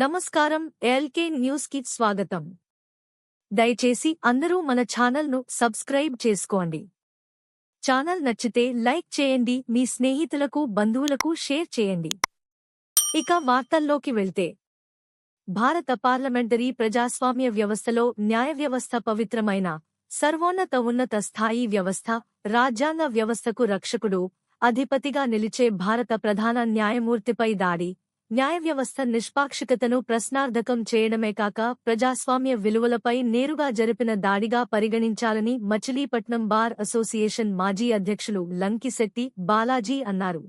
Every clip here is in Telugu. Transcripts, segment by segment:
నమస్కారం ఎల్కే న్యూస్కి స్వాగతం. దయచేసి అందరూ మన ఛానల్ను సబ్స్క్రైబ్ చేసుకోండి. ఛానల్ నచ్చితే లైక్ చేయండి మీ స్నేహితులకు బంధువులకు షేర్ చేయండి. ఇక వార్తల్లోకి వెళ్తే. భారత పార్లమెంటరీ ప్రజాస్వామ్య వ్యవస్థలో న్యాయ వ్యవస్థ పవిత్రమైన సర్వోన్నత ఉన్నత స్థాయి వ్యవస్థ రాజ్యాంగ వ్యవస్థకు రక్షకుడు అధిపతిగా నిలిచే భారత ప్రధాన న్యాయమూర్తిపై దాడి న్యాయ వ్యవస్థ నిష్పాక్షికతను ప్రశ్నార్థకం చేయడమే కాక ప్రజాస్వామ్య విలువలపై నేరుగా జరిపిన దాడిగా పరిగణించాలని మచిలీపట్నం బార్ అసోసియేషన్ మాజీ అధ్యక్షులు లంకిశెట్టి బాలాజీ అన్నారు.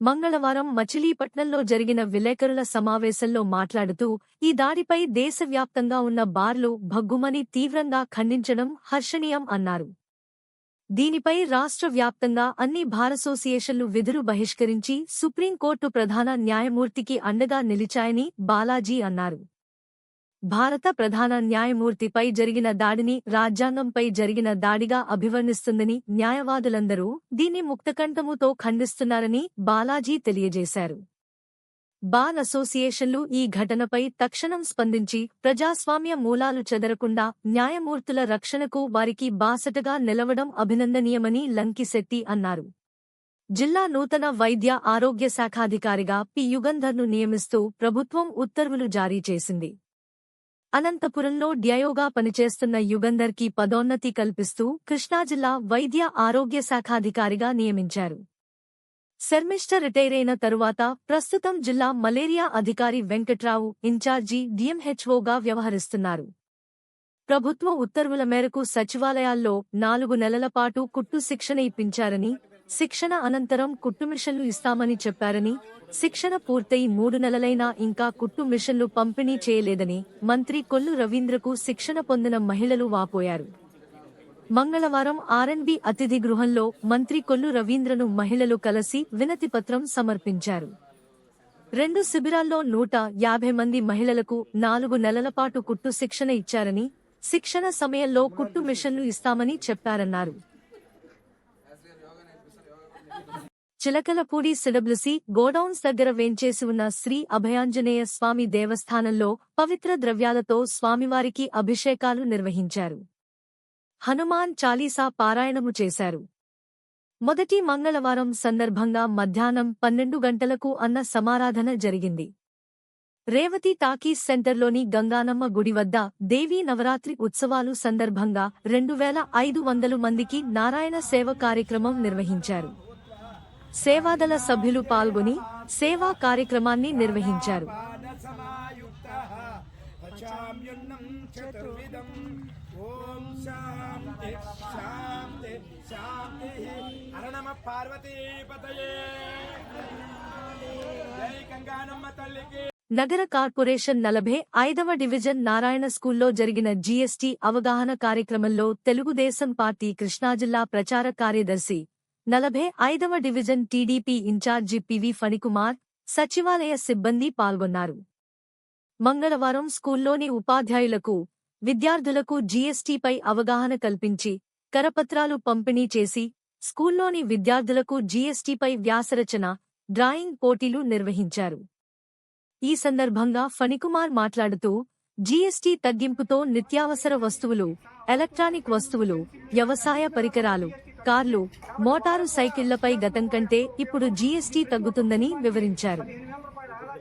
మంగళవారం మచిలీపట్నంలో జరిగిన విలేకరుల సమావేశంలో మాట్లాడుతూ ఈ దాడిపై దేశవ్యాప్తంగా ఉన్న బార్లు భగ్గుమని తీవ్రంగా ఖండించడం హర్షణీయం అన్నారు. దీనిపై రాష్ట్ర వ్యాప్తంగా అన్ని భారసోసియేషన్లు విధులు బహిష్కరించి సుప్రీంకోర్టు ప్రధాన న్యాయమూర్తికి అండగా నిలిచాయని బాలాజీ అన్నారు. భారత ప్రధాన న్యాయమూర్తిపై జరిగిన దాడిని రాజ్యాంగంపై జరిగిన దాడిగా అభివర్ణిస్తుందని న్యాయవాదులందరూ దీన్ని ముక్తకంఠముతో ఖండిస్తున్నారని బాలాజీ తెలియజేశారు. బార్ అసోసియేషన్లు ఈ ఘటనపై తక్షణం స్పందించి ప్రజాస్వామ్య మూలాలు చెదరకుండా న్యాయమూర్తుల రక్షణకు వారికి బాసటగా నిలవడం అభినందనీయమని లంకిశెట్టి అన్నారు. జిల్లా నూతన వైద్య ఆరోగ్య శాఖాధికారిగా పి. యుగంధర్ను నియమిస్తూ ప్రభుత్వం ఉత్తర్వులు జారీ చేసింది. అనంతపురంలో డ్యయోగా పనిచేస్తున్న యుగంధర్కి పదోన్నతి కల్పిస్తూ కృష్ణాజిల్లా వైద్య ఆరోగ్య శాఖాధికారిగా నియమించారు. శర్మిష్ట రిటైర్ అయిన తరువాత ప్రస్తుతం జిల్లా మలేరియా అధికారి వెంకట్రావు ఇన్ఛార్జి డిఎంహెచ్ఓగా వ్యవహరిస్తున్నారు. ప్రభుత్వ ఉత్తర్వుల మేరకు సచివాలయాల్లో నాలుగు నెలల పాటు కుట్టు శిక్షణ ఇప్పించారని శిక్షణ అనంతరం కుట్టు మిషన్లు ఇస్తామని చెప్పారని శిక్షణ పూర్తయి మూడు నెలలైనా ఇంకా కుట్టు మిషన్లు పంపిణీ చేయలేదని మంత్రి కొల్లు రవీంద్రకు శిక్షణ పొందిన మహిళలు వాపోయారు. మంగళవారం ఆర్ఎన్బి అతిథి గృహంలో మంత్రి కొల్లు రవీంద్రను మహిళలు కలిసి వినతిపత్రం సమర్పించారు. రెండు శిబిరాల్లో నూట యాభై మంది మహిళలకు నాలుగు నెలల పాటు కుట్టు శిక్షణ ఇచ్చారని శిక్షణ సమయంలో కుట్టు మిషన్లు ఇస్తామని చెప్పారన్నారు. చిలకలపూడి సిడబ్లుసి గోడౌన్స్ దగ్గర వేంచేసి ఉన్న శ్రీ అభయాంజనేయ స్వామి దేవస్థానంలో పవిత్ర ద్రవ్యాలతో స్వామివారికి అభిషేకాలు నిర్వహించారు. హనుమాన్ చాలీసా పారాయణము చేశారు. మొదటి మంగళవారం సందర్భంగా మధ్యాహ్నం పన్నెండు గంటలకు అన్న సమారాధన జరిగింది. రేవతి టాకీస్ సెంటర్లోని గంగానమ్మ గుడి వద్ద దేవీ నవరాత్రి ఉత్సవాలు సందర్భంగా రెండు వేల ఐదు వందలు మందికి నారాయణ సేవ కార్యక్రమం నిర్వహించారు. సేవాదళ సభ్యులు పాల్గొని సేవా కార్యక్రమాన్ని నిర్వహించారు. పచామ్యున్నం చతుర్విధం ఓం శాంతి శాంతి శాంతి అరణమ పార్వతీ జై గంగానమ్మ తల్లికి నగర కార్పొరేషన్ నలభై ఐదవ డివిజన్ నారాయణ స్కూల్లో జరిగిన జీఎస్టీ అవగాహన కార్యక్రమంలో తెలుగుదేశం పార్టీ కృష్ణా జిల్లా ప్రచార కార్యదర్శి నలభై ఐదవ division TDP incharge PV Phanikumar సచివాలయ సిబ్బంది పాల్గొన్నారు. మంగళవారం స్కూల్లోని ఉపాధ్యాయులకు విద్యార్థులకు జీఎస్టీపై అవగాహన కల్పించి కరపత్రాలు పంపిణీ చేసి స్కూల్లోని విద్యార్థులకు జీఎస్టీపై వ్యాసరచన డ్రాయింగ్ పోటీలు నిర్వహించారు. ఈ సందర్భంగా ఫణికుమార్ మాట్లాడుతూ జీఎస్టీ తగ్గింపుతో నిత్యావసర వస్తువులు ఎలక్ట్రానిక్ వస్తువులు వ్యవసాయ పరికరాలు కార్లు మోటారు సైకిళ్ళపై గతం కంటే ఇప్పుడు జీఎస్టీ తగ్గుతుందని వివరించారు.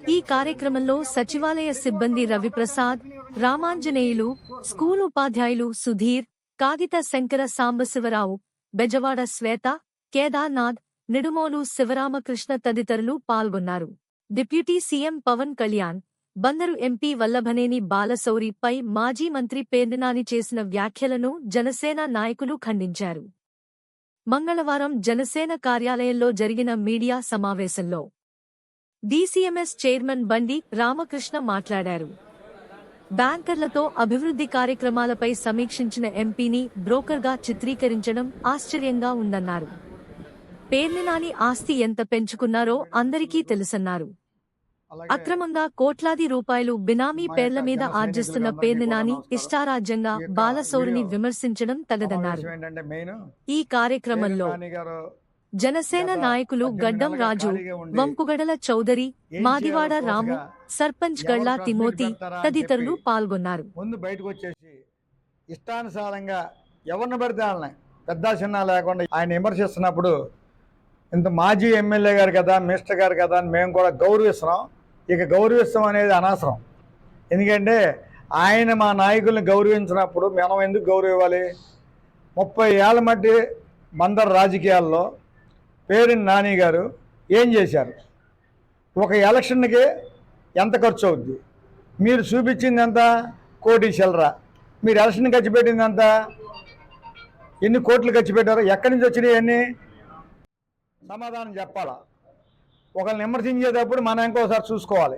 ఈ కార్యక్రమంలో సచివాలయ సిబ్బంది రవిప్రసాద్ రామాంజనేయులు స్కూల్ ఉపాధ్యాయులు సుధీర్ కాగిత శంకర సాంబశివరావు బెజవాడ శ్వేత కేదార్నాథ్ నిడుమోలు శివరామకృష్ణ తదితరులు పాల్గొన్నారు. Deputy CM Pawan Kalyan Bandaru MP Vallabhaneni బాలశౌరిపై మాజీ మంత్రి పేర్నినాని చేసిన వ్యాఖ్యలను జనసేన నాయకులు ఖండించారు. మంగళవారం జనసేన కార్యాలయంలో జరిగిన మీడియా సమావేశంలో డీసీఎంఎస్ చైర్మన్ బండి రామకృష్ణ మాట్లాడారు. బ్యాంకర్లతో అభివృద్ధి కార్యక్రమాలపై సమీక్షించిన ఎంపీని బ్రోకర్గా చిత్రీకరించడం ఆశ్చర్యంగా ఉందన్నారు. పేర్నినాని ఆస్తి ఎంత పెంచుకున్నారో అందరికీ తెలుసన్నారు. అక్రమంగా కోట్లాది రూపాయలు బినామీ పేర్ల మీద ఆర్జిస్తున్న పేర్నినాని ఇష్టారాజ్యంగా బాలసౌరిని విమర్శించడం తగదన్నారు. ఈ కార్యక్రమంలో జనసేన నాయకులు గడ్డం రాజు వంపుగడల చౌదరి మాదివాడ రాము సర్పంచ్ గళ్ళా తిమోతి తదితరులు పాల్గొన్నారు. ముందు బయటకు వచ్చేసి ఇష్టానుసారంగా ఎవరిని పడితే వాళ్ళని పెద్ద చిన్న లేకుండా ఆయన విమర్శిస్తున్నప్పుడు ఇంత మాజీ ఎమ్మెల్యే గారు కదా మినిస్టర్ గారు కదా అని మేము కూడా గౌరవిస్తున్నాం. ఇక గౌరవిస్తాం అనేది అనవసరం. ఎందుకంటే ఆయన మా నాయకుల్ని గౌరవించినప్పుడు మనం ఎందుకు గౌరవ ఇవ్వాలి ముప్పై ఏళ్ళ మట్టి బందర్ రాజకీయాల్లో పేరుని నాని గారు ఏం చేశారు? ఒక ఎలక్షన్కి ఎంత ఖర్చు అవుద్ది? మీరు చూపించింది ఎంత? కోటి చిల్లర. మీరు ఎలక్షన్ ఖర్చు పెట్టింది ఎంత? ఎన్ని కోట్లు ఖర్చు పెట్టారు? ఎక్కడి నుంచి వచ్చినాయి అన్నీ? సమాధానం చెప్పాలా? ఒకరిని విమర్శించేటప్పుడు మనం ఇంకోసారి చూసుకోవాలి.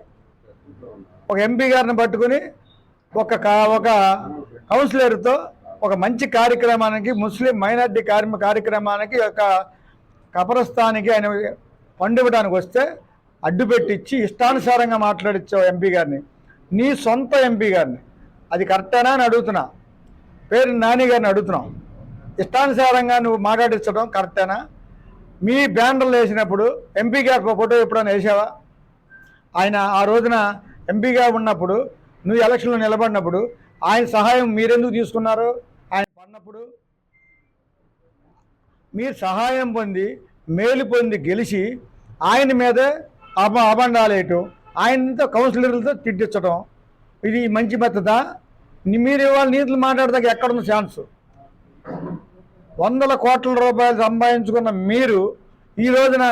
ఒక ఎంపీ గారిని పట్టుకుని ఒక కా- ఒక కౌన్సిలర్తో ఒక మంచి కార్యక్రమానికి ముస్లిం మైనార్టీ కార్మి కార్యక్రమానికి ఒక కబరస్థానికి ఆయన పండుగడానికి వస్తే అడ్డు పెట్టించి ఇష్టానుసారంగా మాట్లాడించావు ఎంపీ గారిని. నీ సొంత ఎంపీ గారిని. అది కరెక్టేనా అని అడుగుతున్నా. పేరు నాని గారిని అడుగుతున్నాం. ఇష్టానుసారంగా నువ్వు మాట్లాడించడం కరెక్టేనా? మీ బ్యానర్లు వేసినప్పుడు ఎంపీ గారి ఫోటో ఎప్పుడైనా వేసావా? ఆయన ఆ రోజున ఎంపీగా ఉన్నప్పుడు నువ్వు ఎలక్షన్లో నిలబడినప్పుడు ఆయన సహాయం మీరెందుకు తీసుకున్నారు? ఆయన పడినప్పుడు మీరు సహాయం పొంది మేలు పొంది గెలిచి ఆయన మీదే అబ అబండాలేయటం ఆయనతో కౌన్సిలర్లతో తిట్టించడం ఇది మంచి పద్ధత? మీరు ఇవాళ నీతులు మాట్లాడదాకా ఎక్కడున్న ఛాన్స్? వందల కోట్ల రూపాయలు సంపాదించుకున్న మీరు ఈ రోజున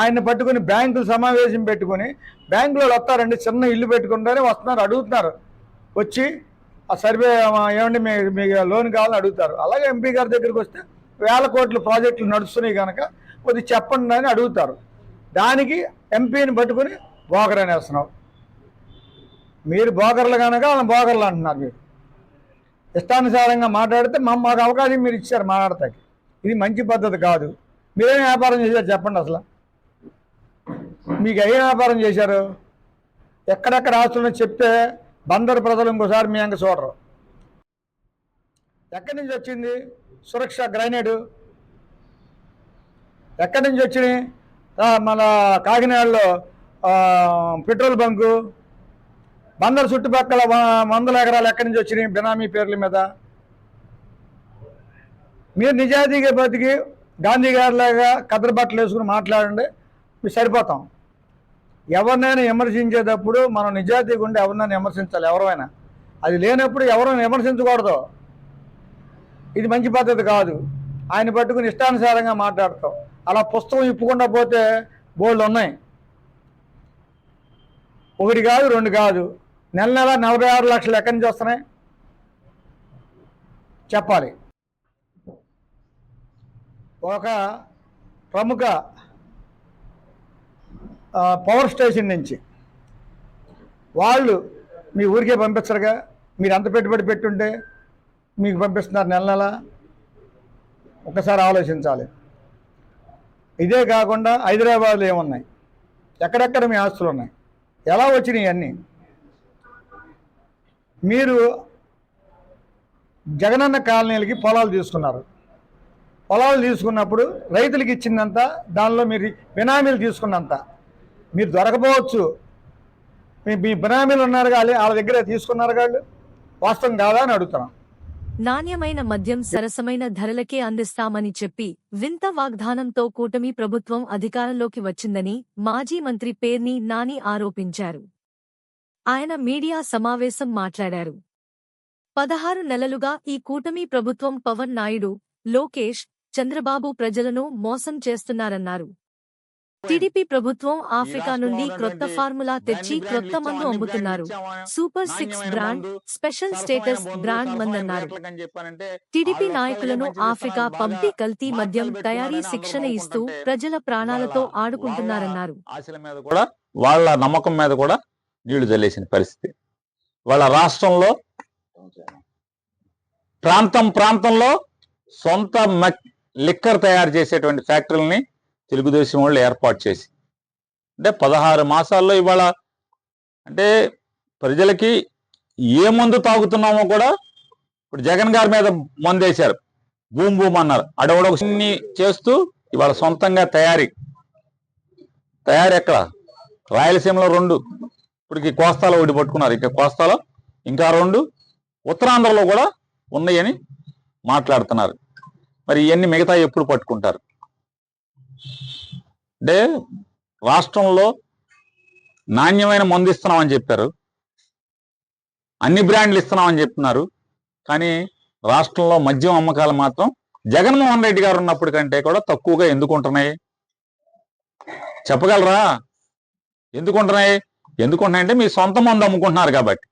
ఆయన పట్టుకుని బ్యాంకులు సమావేశం పెట్టుకుని బ్యాంకులో వస్తారండి చిన్న ఇల్లు పెట్టుకుంటారే వస్తున్నారు అడుగుతున్నారు. వచ్చి ఆ సర్వే ఏమండి మీ మీకు లోన్ కావాలని అడుగుతారు. అలాగే ఎంపీ గారి దగ్గరికి వస్తే వేల కోట్ల ప్రాజెక్టులు నడుస్తున్నాయి కనుక కొద్దిగా చెప్పండి అని అడుగుతారు. దానికి ఎంపీని పట్టుకుని బోగర్ అనేస్తున్నావు. మీరు బోగర్లు కనుక వాళ్ళని బోగర్లు అంటున్నారు మీరు. ఇష్టానుసారంగా మాట్లాడితే మా మాకు అవకాశం మీరు ఇచ్చారు మాట్లాడతాకి ఇది మంచి పద్ధతి కాదు. మీరేం వ్యాపారం చేశారు చెప్పండి అసలు. మీకు ఏ వ్యాపారం చేశారు? ఎక్కడెక్కడ ఆస్తులను చెప్తే బందరు ప్రజలు ఇంకోసారి మీ అంక చూడరు. ఎక్కడి నుంచి వచ్చింది? సురక్ష గ్రానైడ్ ఎక్కడి నుంచి వచ్చినాయి? మన కాకినాడలో పెట్రోల్ బంకు. బందరు చుట్టుపక్కల వందల ఎకరాలు ఎక్కడి నుంచి వచ్చినాయి? బినామీ పేర్ల మీద. మీరు నిజాయితీగా బతికి గాంధీ గారిలాగా కదరబట్టలు వేసుకుని మాట్లాడండి మీరు సరిపోతాం. ఎవరినైనా విమర్శించేటప్పుడు మనం నిజాయితీగా ఉండి ఎవరినైనా విమర్శించాలి ఎవరైనా అది లేనప్పుడు ఎవరైనా విమర్శించకూడదు. ఇది మంచి పద్ధతి కాదు. ఆయన పట్టుకుని ఇష్టానుసారంగా మాట్లాడతాం. అలా పుస్తకం ఇప్పుకుండా పోతే బోర్డులు ఉన్నాయి. ఒకటి కాదు రెండు కాదు. నెల నెల నలభై ఆరు లక్షలు ఎక్కడి నుంచి వస్తున్నాయి? చెప్పాలి. ఒక ప్రముఖ పవర్ స్టేషన్ నుంచి. వాళ్ళు మీ ఊరికే పంపించరుగా? మీరు ఎంత పెట్టుబడి పెట్టుంటే? మీకు పంపిస్తున్నారు నెల నెల ఒకసారి ఆలోచించాలి. ఇదే కాకుండా హైదరాబాద్లో ఏమున్నాయి? ఎక్కడెక్కడ మీ ఆస్తులు ఉన్నాయి ఎలా వచ్చినాయి అన్నీ? మీరు జగనన్న కాలనీలకి పొలాలు తీసుకున్నారు. పొలాలు తీసుకున్నప్పుడు రైతులకు ఇచ్చిందంత దానిలో మీరు బినామీలు తీసుకున్నంత. మీరు దొరకపోవచ్చు. మీ మీ బినామీలు ఉన్నారు కానీ వాళ్ళ దగ్గర తీసుకున్నారు వాళ్ళు? వాస్తవం కాదా అని అడుగుతున్నాం. నాణ్యమైన మద్యం సరసమైన ధరలకే అందిస్తామని చెప్పి వింత వాగ్దానంతో కూటమి ప్రభుత్వం అధికారంలోకి వచ్చిందని మాజీ మంత్రి పేర్ని నాని ఆరోపించారు. ఆయన మీడియా సమావేశం మాట్లాడారు. పదహారు నెలలుగా ఈ కూటమి ప్రభుత్వం పవన్ నాయుడు లోకేష్ చంద్రబాబు ప్రజలను మోసం చేస్తున్నారన్నారు. టీడీపీ ప్రభుత్వం ఆఫ్రికా నుండి క్రొత్త ఫార్ములా తెచ్చి క్రొత్త మందు అమ్ముతున్నారు. Super six brand special status brand మందన్నారు TDP నాయకులను ఆఫ్రికా పంపి కల్తీ మద్యం తయారీ శిక్షణ ఇస్తూ ప్రజల ప్రాణాలతో ఆడుకుంటున్నారన్నారు. వాళ్ళ నమ్మకం మీద కూడా నీళ్ళు చల్లేసిన పరిస్థితి. వాళ్ళ రాష్ట్రంలో ప్రాంతం ప్రాంతంలో సొంత లిక్కర్ తయారు చేసేటువంటి ఫ్యాక్టరీలని తెలుగుదేశం వాళ్ళు ఏర్పాటు చేసి. అంటే పదహారు మాసాల్లో ఇవాళ అంటే ప్రజలకి ఏ మందు తాగుతున్నామో కూడా ఇప్పుడు జగన్ గారి మీద మందేశారు. భూమి భూమి అన్నారు. అడవడొక చేస్తూ ఇవాళ సొంతంగా తయారీ. తయారీ ఎక్కడ? రాయలసీమలో రెండు. ఇప్పటికి కోస్తాలో ఒకటి పట్టుకున్నారు. ఇక కోస్తాలో ఇంకా రెండు. ఉత్తరాంధ్రలో కూడా ఉన్నాయని మాట్లాడుతున్నారు. మరి ఇవన్నీ మిగతా ఎప్పుడు పట్టుకుంటారు? అంటే రాష్ట్రంలో నాణ్యమైన మందు ఇస్తున్నామని చెప్పారు. అన్ని బ్రాండ్లు ఇస్తున్నామని చెప్తున్నారు. కానీ రాష్ట్రంలో మద్యం అమ్మకాలు మాత్రం జగన్మోహన్ రెడ్డి గారు ఉన్నప్పుడు కంటే కూడా తక్కువగా ఎందుకు ఉంటున్నాయి? చెప్పగలరా? ఎందుకు ఉంటున్నాయి? ఎందుకు మీ సొంత మందు అమ్ముకుంటున్నారు కాబట్టి.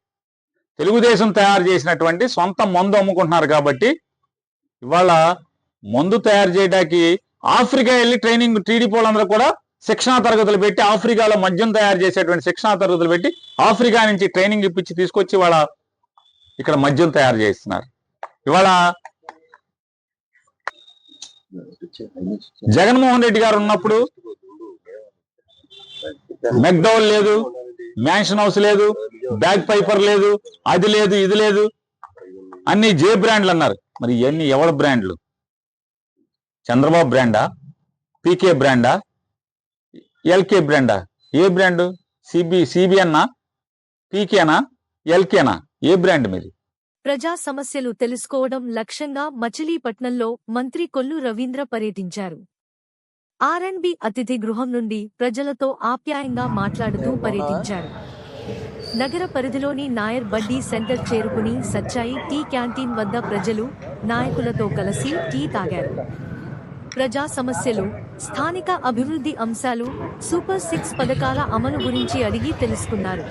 తెలుగుదేశం తయారు చేసినటువంటి సొంత మందు అమ్ముకుంటున్నారు కాబట్టి ఇవాళ మందు తయారు చేయడానికి ఆఫ్రికా వెళ్ళి ట్రైనింగ్ టీడీపీ వాళ్ళందరూ కూడా శిక్షణా తరగతులు పెట్టి ఆఫ్రికాలో మద్యం తయారు చేసేటువంటి శిక్షణా తరగతులు పెట్టి ఆఫ్రికా నుంచి ట్రైనింగ్ ఇప్పించి తీసుకొచ్చి వాళ్ళ ఇక్కడ మద్యం తయారు చేస్తున్నారు. ఇవాళ జగన్మోహన్ రెడ్డి గారు ఉన్నప్పుడు మెక్డౌల్ లేదు మ్యాన్షన్ హౌస్ లేదు బ్యాగ్ పైపర్ లేదు అది లేదు ఇది లేదు. అన్ని జే బ్రాండ్లు అన్నారు. మరి ఇవన్నీ ఎవరి బ్రాండ్లు? చంద్రబాబు బ్రాండా? పీకే బ్రాండా? ఎల్కే బ్రాండా? ఏ బ్రాండ్? సిబి సిబిఎన్నా? పీకేనా? ఎల్కేనా? ఏ బ్రాండ్ మీది? ప్రజా సమస్యలు తెలుసుకోవడం లక్ష్యంగా మచిలీపట్నంలో మంత్రి కొల్లు రవీంద్ర పర్యటించారు. ఆర్ఎన్బి అతిథి గృహం నుండి ప్రజలతో ఆప్యాయంగా మాట్లాడుతూ పర్యటించారు. నగర పరిధిలోని నాయర్ బడ్డీ సెంటర్ చేరుకుని సచ్చాయి టీ క్యాంటీన్ వద్ద ప్రజలు నాయకులతో కలిసి టీ తాగారు. ప్రజా సమస్యలు స్థానిక అభివృద్ధి అంశాలు సూపర్ సిక్స్ పథకాల అమలు గురించి అడిగి తెలుసుకున్నారు.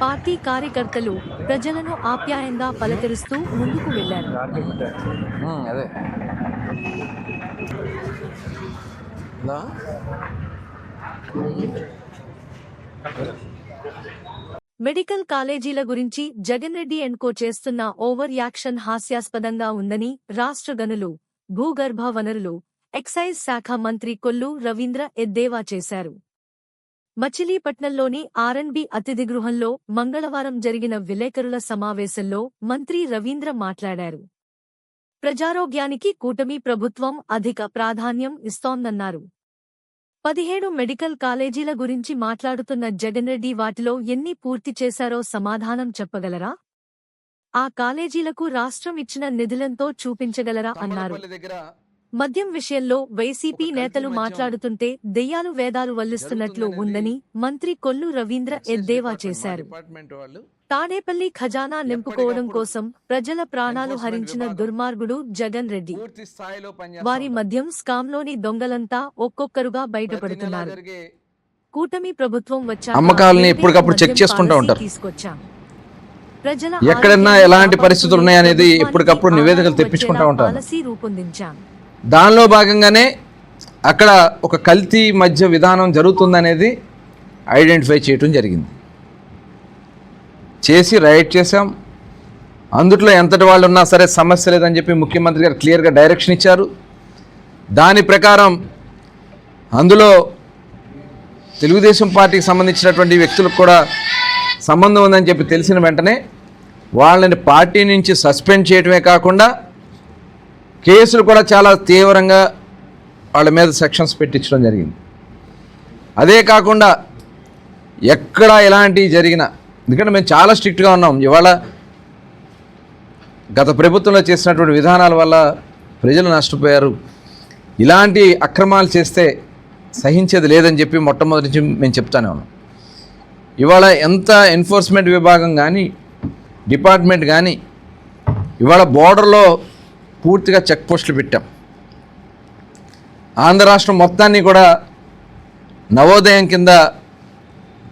పార్టీ కార్యకర్తలు ప్రజలను ఆప్యాయంగా పలకరిస్తూ ముందుకు వెళ్ళారు మెడికల్ కాలేజీల గురించి జగన్ రెడ్డి ఎన్కో చేస్తున్న ఓవర్ యాక్షన్ హాస్యాస్పదంగా ఉందని రాష్ట్ర గనులు భూగర్భ వనరులు ఎక్సైజ్ శాఖ మంత్రి కొల్లు రవీంద్ర ఎద్దేవా చేశారు. మచిలీపట్నంలోని ఆర్ఎన్బి అతిథి గృహంలో మంగళవారం జరిగిన విలేకరుల సమావేశంలో మంత్రి రవీంద్ర మాట్లాడారు. ప్రజారోగ్యానికి కూటమి ప్రభుత్వం అధిక ప్రాధాన్యం ఇస్తోందన్నారు. పదిహేడు మెడికల్ కాలేజీల గురించి మాట్లాడుతున్న జగన్ రెడ్డి వాటిలో ఎన్ని పూర్తి చేశారో సమాధానం చెప్పగలరా? ఆ కాలేజీలకు రాష్ట్రం ఇచ్చిన నిధులంతో చూపించగలరా? అన్నారు. మద్యం విషయంలో వైసీపీ నేతలు మాట్లాడుతుంటే దెయ్యాలు వేదాలు వల్లిస్తున్నట్లు ఉందని మంత్రి కొల్లు రవీంద్ర ఎద్దేవా చేశారు. తాడేపల్లి ఖజానా నింపుకోవడం కోసం ప్రజల ప్రాణాలు హరించిన దుర్మార్గుడు జగన్ రెడ్డి. వారి మద్యం స్కామ్లోని దొంగలంతా ఒక్కొక్కరుగా బయటపడుతున్నారు. కూటమి ప్రభుత్వం వచ్చాక అమ్మకాలని ఎప్పటికప్పుడు చెక్ చేసుకుంటూ ఉంటారు. తీసుకొచ్చాం. ఎక్కడన్నా ఎలాంటి పరిస్థితులు ఉన్నాయనేది ఎప్పటికప్పుడు నివేదికలు తెప్పించుకుంటూ రూపొందించాం. దానిలో భాగంగానే అక్కడ ఒక కల్తీ మధ్య విధానం జరుగుతుందనేది ఐడెంటిఫై చేయటం జరిగింది. చేసి రైట్ చేశాం. అందుట్లో ఎంతటి వాళ్ళు ఉన్నా సరే సమస్య లేదని చెప్పి ముఖ్యమంత్రి గారు క్లియర్గా డైరెక్షన్ ఇచ్చారు. దాని ప్రకారం అందులో తెలుగుదేశం పార్టీకి సంబంధించినటువంటి వ్యక్తులకు కూడా సంబంధం ఉందని చెప్పి తెలిసిన వెంటనే వాళ్ళని పార్టీ నుంచి సస్పెండ్ చేయటమే కాకుండా కేసులు కూడా చాలా తీవ్రంగా వాళ్ళ మీద సెక్షన్స్ పెట్టించడం జరిగింది. అదే కాకుండా ఎక్కడ ఎలాంటివి జరిగినా ఎందుకంటే మేము చాలా స్ట్రిక్ట్గా ఉన్నాం. ఇవాళ గత ప్రభుత్వంలో చేసినటువంటి విధానాల వల్ల ప్రజలు నష్టపోయారు. ఇలాంటి అక్రమాలు చేస్తే సహించేది లేదని చెప్పి మొట్టమొదటి నుంచి మేము చెప్తానే ఉన్నాం. ఇవాళ ఎంత ఎన్ఫోర్స్మెంట్ విభాగం కానీ డిపార్ట్మెంట్ కానీ ఇవాళ బోర్డర్లో పూర్తిగా చెక్ పోస్టులు పెట్టాం. ఆంధ్ర రాష్ట్రం మొత్తాన్ని కూడా నవోదయం కింద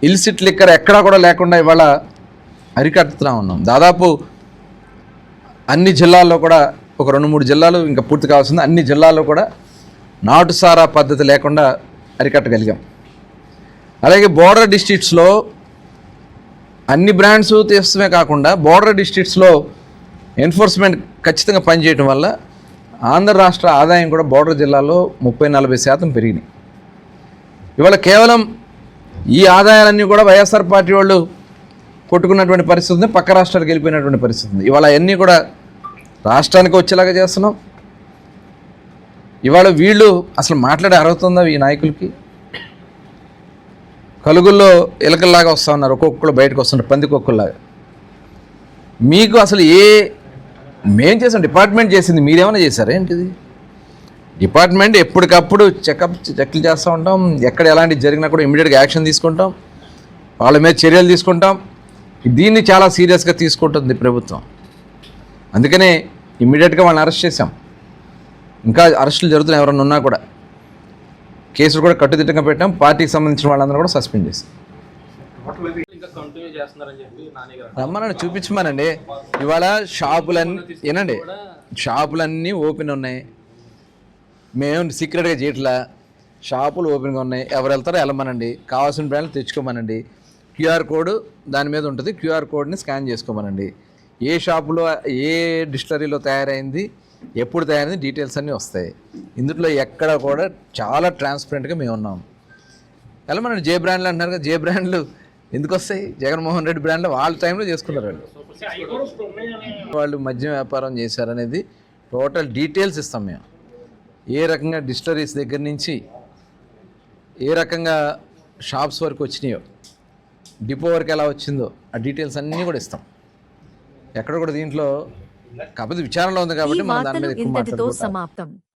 ఇల్సిట్ లిక్కర్ ఎక్కడా కూడా లేకుండా ఇవాళ అరికట్టుతూ ఉన్నాం. దాదాపు అన్ని జిల్లాల్లో కూడా ఒక రెండు మూడు జిల్లాలు ఇంకా పూర్తి కావాల్సింది. అన్ని జిల్లాల్లో కూడా నాటుసారా పద్ధతి లేకుండా అరికట్టగలిగాం. అలాగే బోర్డర్ డిస్ట్రిక్ట్స్లో అన్ని బ్రాండ్స్ తీసమే కాకుండా బోర్డర్ డిస్ట్రిక్ట్స్లో ఎన్ఫోర్స్మెంట్ ఖచ్చితంగా పనిచేయటం వల్ల ఆంధ్ర రాష్ట్ర ఆదాయం కూడా బోర్డర్ జిల్లాలో ముప్పై నలభై శాతం పెరిగినాయి. ఇవాళ కేవలం ఈ ఆదాయాలన్నీ కూడా వైఎస్ఆర్ పార్టీ వాళ్ళు కొట్టుకున్నటువంటి పరిస్థితి ఉంది పక్క రాష్ట్రాలకు వెళ్ళిపోయినటువంటి పరిస్థితి ఉంది. ఇవాళ అవన్నీ కూడా రాష్ట్రానికి వచ్చేలాగా చేస్తున్నాం. ఇవాళ వీళ్ళు అసలు మాట్లాడే అర్హత ఉందా ఈ నాయకులకి? కలుగుల్లో ఎలకల్లాగా వస్తూ ఉన్నారు ఒక్కొక్కరు బయటకు వస్తున్నారు పందికొక్కుల్లాగా. మీకు అసలు ఏ మేం చేసాం డిపార్ట్మెంట్ చేసింది మీరేమైనా చేశారా ఏంటిది? డిపార్ట్మెంట్ ఎప్పటికప్పుడు చెకప్ చెక్లు చేస్తూ ఉంటాం. ఎక్కడ ఎలాంటి జరిగినా కూడా ఇమీడియట్గా యాక్షన్ తీసుకుంటాం. వాళ్ళ మీద చర్యలు తీసుకుంటాం. దీన్ని చాలా సీరియస్గా తీసుకుంటుంది ప్రభుత్వం. అందుకనే ఇమీడియట్గా వాళ్ళని అరెస్ట్ చేశాం. ఇంకా అరెస్టులు జరుగుతున్నాయి ఎవరైనా ఉన్నా కూడా. కేసులు కూడా కట్టుదిట్టంగా పెట్టాం పార్టీకి సంబంధించిన వాళ్ళందరూ కూడా సస్పెండ్ చేశాం రమ్మనండి చూపించమనండి. ఇవాళ షాపులన్నీ ఏనండి? షాపులన్నీ ఓపెన్ ఉన్నాయి. మేము సీక్రెట్గా చేయట్లా. షాపులు ఓపెన్గా ఉన్నాయి. ఎవరు వెళ్తారో వెళ్ళమనండి. కావాల్సిన బ్రాండ్లు తెచ్చుకోమనండి. క్యూఆర్ కోడ్ దాని మీద ఉంటుంది. క్యూఆర్ కోడ్ని స్కాన్ చేసుకోమనండి. ఏ షాపులో ఏ డిస్టరీలో తయారైంది? ఎప్పుడు తయారైంది? డీటెయిల్స్ అన్నీ వస్తాయి. ఇందులో ఎక్కడ కూడా చాలా ట్రాన్స్పరెంట్గా మేము ఉన్నాం. ఎలా మన జే బ్రాండ్లు అంటున్నారు కదా జే బ్రాండ్లు ఎందుకు వస్తాయి? జగన్మోహన్ రెడ్డి బ్రాండ్లు వాళ్ళ టైంలో చేసుకున్నారు వాళ్ళు. వాళ్ళు మద్యం వ్యాపారం చేశారనేది టోటల్ డీటెయిల్స్ ఇస్తాం మేము. ఏ రకంగా డిస్టరీస్ దగ్గర నుంచి ఏ రకంగా షాప్స్ వరకు వచ్చినాయో డిపో వరకు ఎలా వచ్చిందో ఆ డీటెయిల్స్ అన్నీ కూడా ఇస్తాం. ఎక్కడ కూడా దీంట్లో కాకపోతే విచారణలో ఉంది కాబట్టి మనం దాని వార్తలు మీద ఎక్కువ ఇంతటితో మాట్లాడుకుంటాం సమాప్తం.